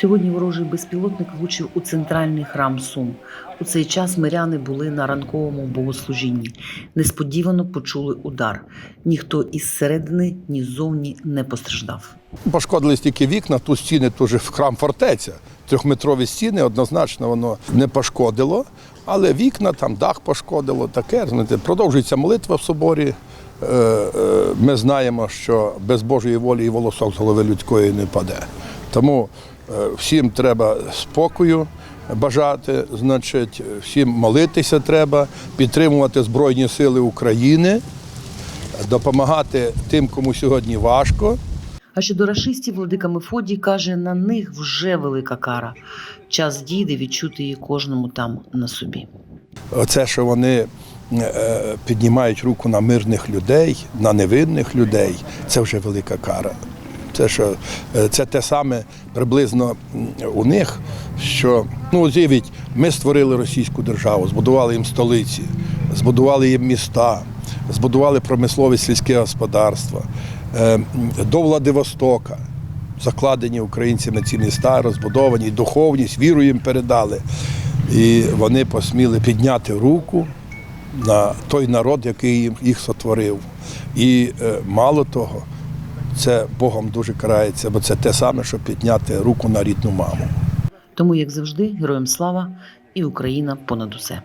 Сьогодні ворожий безпілотник влучив у центральний храм Сум. У цей час миряни були на ранковому богослужінні. Несподівано почули удар. Ніхто із середини, ні ззовні не постраждав. Пошкодились тільки вікна, тут стіни теж в храм фортеця. Трьохметрові стіни однозначно воно не пошкодило, але вікна, там дах пошкодило, таке. Знаєте, продовжується молитва в соборі. Е, е, Ми знаємо, що без Божої волі і волосок з голови людської не паде. Тому е, всім треба спокою бажати, значить, всім молитися треба, підтримувати Збройні Сили України, допомагати тим, кому сьогодні важко. А щодо рашистів, владика Мефодій каже, на них вже велика кара. Час дійде відчути її кожному там на собі. Оце, що вони е, піднімають руку на мирних людей, на невинних людей, це вже велика кара. Це, що, е, це те саме приблизно у них, що ну, з'явіть, ми створили російську державу, збудували їм столиці, збудували їм міста, збудували промислове сільське господарство. Е, До Владивостока закладені українцями ці міста, розбудовані, духовність, віру їм передали. І вони посміли підняти руку на той народ, який їх сотворив. І е, мало того, це Богом дуже карається, бо це те саме, що підняти руку на рідну маму. Тому, як завжди, героям слава і Україна понад усе.